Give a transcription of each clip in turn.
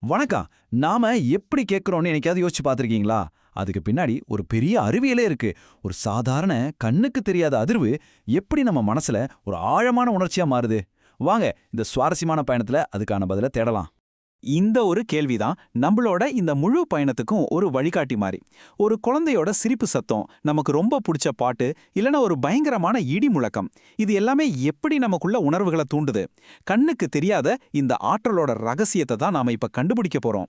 வணக்கம். நாம எப்படி கேட்குறோம்னு எனக்காவது யோசிச்சு பார்த்துருக்கீங்களா? அதுக்கு பின்னாடி ஒரு பெரிய அறிவியலே இருக்கு. ஒரு சாதாரண கண்ணுக்கு தெரியாத அதிர்வு எப்படி நம்ம மனசுல ஒரு ஆழமான உணர்ச்சியா மாறுது? வாங்க இந்த சுவாரஸ்யமான பயணத்துல அதுக்கான பதில தேடலாம். இந்த ஒரு கேள்விதான் நம்மளோட இந்த முழு பயணத்துக்கும் ஒரு வழிகாட்டி மாதிரி ஒரு குழந்தையோட சிரிப்பு சத்தம் நமக்கு ரொம்ப பிடிச்ச பாட்டு இல்லனா ஒரு பயங்கரமான இடி முழக்கம் இது எல்லாமே எப்படி நமக்குள்ள உணர்வுகளை தூண்டுது? கண்ணுக்கு தெரியாத இந்த ஆற்றலோட ரகசியத்தை தான் நாம இப்ப கண்டுபிடிக்க போறோம்.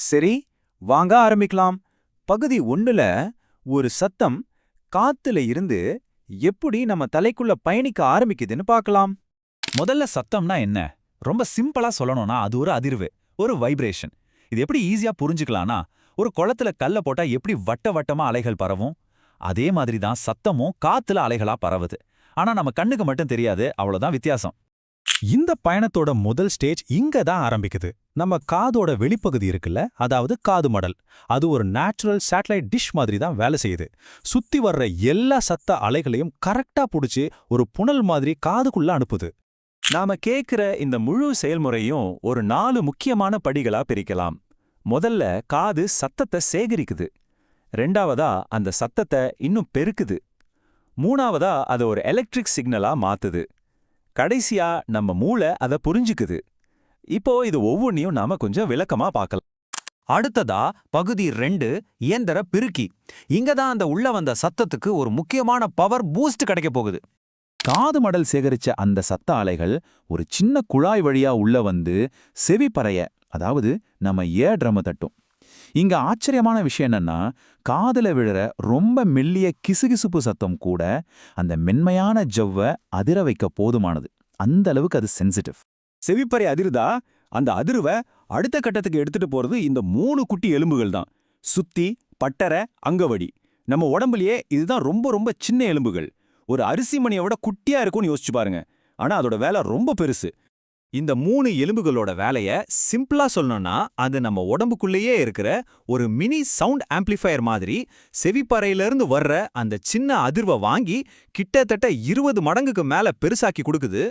சரி வாங்க ஆரம்பிக்கலாம். பகுதி ஒண்ணுல ஒரு சத்தம் காத்துல இருந்து எப்படி நம்ம தலைக்குள்ள பயணிக்க ஆரம்பிக்குதுன்னு பார்க்கலாம். முதல்ல சத்தம்னா என்ன? ரொம்ப சிம்பிளா சொல்லணும்னா அது ஒரு அதிர்வு ஒரு வைப்ரேஷன் இது எப்படி ஈஸியா புரிஞ்சுக்கலாம்னா ஒரு குளத்துல கல்ல போட்டா எப்படி வட்ட வட்டமா அலைகள் பரவும்? அதே மாதிரி தான் சத்தமும் காத்துல அலைகளா பரவுது. ஆனா நம்ம கண்ணுக்கு மட்டும் தெரியாது அவ்வளவுதான் வித்தியாசம். இந்த பயணத்தோட முதல் ஸ்டேஜ் இங்க தான் ஆரம்பிக்குது. நம்ம காதோட வெளிப்பகுதி இருக்குல்ல அதாவது காது மடல். அது ஒரு நேச்சுரல் சேட்டலைட் டிஷ் மாதிரி தான் வேலை செய்யுது. சுத்தி வர்ற எல்லா சத்த அலைகளையும் கரெக்டா புடிச்சு ஒரு புனல் மாதிரி காதுக்குள்ள அனுப்புது. நாம கேக்குற இந்த முழு செயல்முறையும் ஒரு நாலு முக்கியமான படிகளா பிரிக்கலாம். முதல்ல காது சத்தத்தை சேகரிக்குது. ரெண்டாவதா அந்த சத்தத்தை இன்னும் பெருக்குது. மூணாவதா அதை ஒரு எலக்ட்ரிக் சிக்னலா மாத்துது. கடைசியா நம்ம மூளை அதை புரிஞ்சுக்குது. இப்போ இது ஒவ்வொன்றையும் நாம கொஞ்சம் விளக்கமா பார்க்கலாம். அடுத்ததா பகுதி ரெண்டு இயந்திர பெருக்கி. இங்க தான் அந்த உள்ள வந்த சத்தத்துக்கு ஒரு முக்கியமான பவர் பூஸ்ட் கிடைக்க போகுது. காது மடல் சேகரிச்ச அந்த சத்த அலைகள் ஒரு சின்ன குழாய் வழியா உள்ள வந்து செவிப்பறைய அதாவது நம்ம ஏ ட்ரம தட்டும். இங்க ஆச்சரியமான விஷயம் என்னன்னா காதுல விழுற ரொம்ப மெல்லிய கிசுகிசுப்பு சத்தம் கூட அந்த மென்மையான ஜவ்வ அதிர வைக்க போதுமானது. அந்த அளவுக்கு அது சென்சிட்டிவ். செவிப்பறை அதிருதா? அந்த அதிர்வை அடுத்த கட்டத்துக்கு எடுத்துட்டு போறது இந்த மூணு குட்டி எலும்புகள் தான். சுத்தி பட்டரை அங்கவடி நம்ம உடம்புலயே இதுதான் ரொம்ப ரொம்ப சின்ன எலும்புகள். ஒரு அரிசி மணியை விட குட்டியா இருக்கும்னு யோசிச்சு பாருங்க. ஆனா அதோட வேலை ரொம்ப பெருசு. இந்த மூணு எலும்புகளோட வேலைய சிம்பிளா சொல்லணும்னா அது நம்ம உடம்புக்குள்ளேயே இருக்கிற ஒரு மினி சவுண்ட் ஆம்ப்ளிஃபையர் மாதிரி செவிப்பறையிலிருந்து வர்ற அந்த சின்ன அதிர்வை வாங்கி கிட்டத்தட்ட இருபது மடங்குக்கு மேல பெருசாக்கி கொடுக்குது.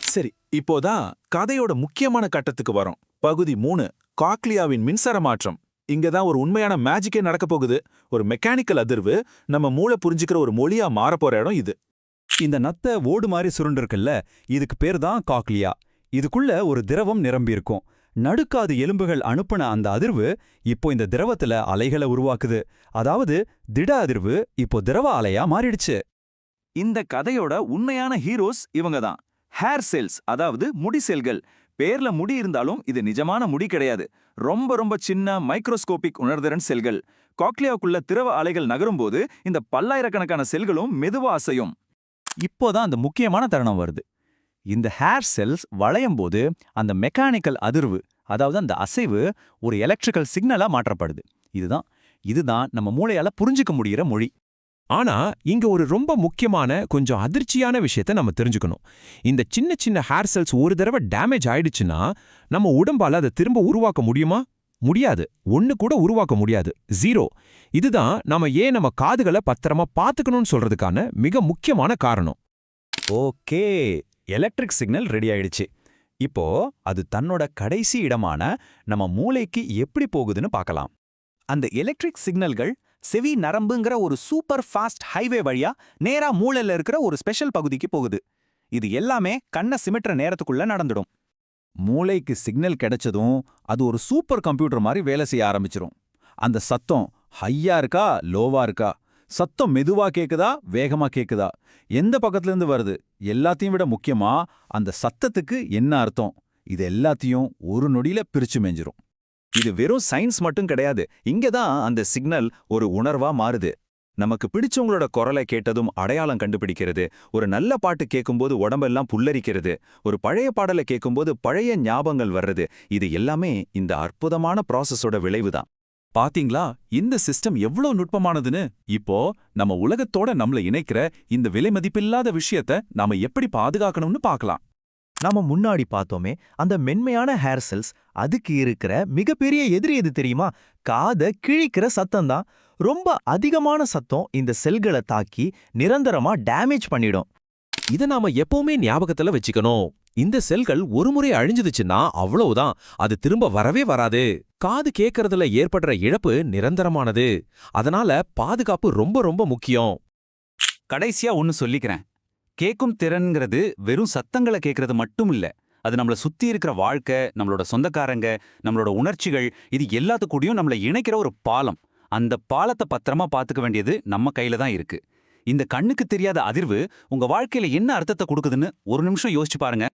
சரி இப்போதான் கதையோட முக்கியமான கட்டத்துக்கு வரோம். பகுதி மூணு காக்லியாவின் மின்சார மாற்றம். இங்க தான் ஒரு உண்மையான மேஜிக்கே நடக்க போகுது. ஒரு மெக்கானிக்கல் அதிர்வு நம்ம மூளை புரிஞ்சுக்கிற ஒரு மொழியா மாறப்போற இடம் இது. இந்த நத்த ஓடு மாதிரி சுருண்டிருக்குல்ல இதுக்கு பேர் தான் காக்லியா. இதுக்குள்ள ஒரு திரவம் நிரம்பியிருக்கும். நடுக்காது எலும்புகள் அனுப்புன அந்த அதிர்வு இப்போ இந்த திரவத்துல அலைகளை உருவாக்குது. அதாவது திட அதிர்வு இப்போ திரவ அலையா மாறிடுச்சு. இந்த கதையோட உண்மையான ஹீரோஸ் இவங்க தான். ஹேர் செல்ஸ் அதாவது முடி செல்கள். பேர்ல முடி இருந்தாலும் இது நிஜமான முடி கிடையாது. ரொம்ப ரொம்ப சின்ன மைக்ரோஸ்கோபிக் உணர்திறன் செல்கள். காக்லியாவுக்குள்ள திரவ அலைகள் நகரும்போது இந்த பல்லாயிரக்கணக்கான செல்களும் மெதுவா அசையும். இப்போதான் அந்த முக்கியமான தருணம் வருது. இந்த ஹேர் செல்ஸ் வளையும் போது அந்த மெக்கானிக்கல் அதிர்வு அதாவது அந்த அசைவு ஒரு எலக்ட்ரிக்கல் சிக்னலா மாற்றப்படுது. இதுதான் இதுதான் நம்ம மூளையால புரிஞ்சுக்க முடிகிற மொழி. ஆனா இங்க ஒரு ரொம்ப முக்கியமான கொஞ்சம் அதிர்ச்சியான விஷயத்த நம்ம தெரிஞ்சுக்கணும். இந்த சின்ன சின்ன ஹேர் செல்ஸ் ஒரு தடவை டேமேஜ் ஆயிடுச்சுன்னா நம்ம உடம்பால அதை திரும்ப உருவாக்க முடியுமா? முடியாது. ஒன்னு கூட உருவாக்க முடியாது. ஜீரோ இதுதான் நம்ம ஏன் நம்ம காதுகளை பத்திரமா பாத்துக்கணும்னு சொல்றதுக்கான மிக முக்கியமான காரணம். ஓகே. எலக்ட்ரிக் சிக்னல் ரெடி ஆயிடுச்சு. இப்போ அது தன்னோட கடைசி இடமான நம்ம மூளைக்கு எப்படி போகுதுன்னு பார்க்கலாம். அந்த எலக்ட்ரிக் சிக்னல்கள் செவி நரம்புங்கிற ஒரு சூப்பர் ஃபாஸ்ட் ஹைவே வழியா நேரா மூளையில இருக்கிற ஒரு ஸ்பெஷல் பகுதிக்கு போகுது. இது எல்லாமே கண்ணை சிமிட்டுற நேரத்துக்குள்ள நடந்துடும். மூளைக்கு சிக்னல் கிடைச்சதும் அது ஒரு சூப்பர் கம்ப்யூட்டர் மாதிரி வேலை செய்ய ஆரம்பிச்சிரும். அந்த சத்தம் ஹையா இருக்கா லோவா இருக்கா? சத்தம் மெதுவா கேக்குதா வேகமா கேக்குதா? எந்த பக்கத்துல இருந்து வருது? எல்லாத்தையும் விட முக்கியமா அந்த சத்தத்துக்கு என்ன அர்த்தம்? இது எல்லாத்தையும் ஒரு நொடியில பிரிச்சு மேஞ்சிரும். இது வெறும் சயின்ஸ் மட்டும் கிடையாது. இங்க தான் அந்த சிக்னல் ஒரு உணர்வா மாறுது. நமக்கு பிடிச்சவங்களோட குரலை கேட்டதும் அடையாளம் கண்டுபிடிக்கிறது. ஒரு நல்ல பாட்டு கேட்கும்போது உடம்பெல்லாம் புல்லரிக்கிறது. ஒரு பழைய பாடலை கேட்கும்போது பழைய ஞாபகங்கள் வர்றது. இது எல்லாமே இந்த அற்புதமான ப்ராசஸோட விளைவுதான். பாத்தீங்களா? இந்த சிஸ்டம் எவ்வளவு நுட்பமானதுன்னு? இப்போ நம்ம உலகத்தோட நம்மள இணைக்கிற இந்த விலை மதிப்பில்லாத விஷயத்த நாம எப்படி பாதுகாக்கணும்னு பார்க்கலாம் நாம முன்னாடி பார்த்தோமே அந்த மென்மையான ஹேர் செல்ஸ் அதுக்கு இருக்கிற மிகப்பெரிய எதிரி எது தெரியுமா? காதை கிழிக்கிற சத்தம் தான். ரொம்ப அதிகமான சத்தம் இந்த செல்களை தாக்கி நிரந்தரமா டேமேஜ் பண்ணிடும். இதை நாம எப்பவுமே ஞாபகத்துல வச்சுக்கணும். இந்த செல்கள் ஒருமுறை அழிஞ்சுதுச்சுன்னா அவ்வளவுதான். அது திரும்ப வரவே வராது. காது கேட்கறதுல ஏற்படுற இழப்பு நிரந்தரமானது. அதனால பாதுகாப்பு ரொம்ப ரொம்ப முக்கியம். கடைசியா ஒன்னு சொல்லிக்கிறேன். கேட்கும் திறன்ங்கிறது வெறும் சத்தங்களை கேட்கறது மட்டும் இல்ல அது நம்மள சுத்தி இருக்கிற வாழ்க்கை நம்மளோட சொந்தக்காரங்க நம்மளோட உணர்ச்சிகள் இது எல்லாத்துக்கூடயும் நம்மள இணைக்கிற ஒரு பாலம். அந்த பாலத்தை பத்திரமா பாத்துக்க வேண்டியது நம்ம கையில தான் இருக்கு. இந்த கண்ணுக்கு தெரியாத அதிர்வு உங்க வாழ்க்கையில என்ன அர்த்தத்தை கொடுக்குதுன்னு ஒரு நிமிஷம் யோசிச்சு பாருங்க.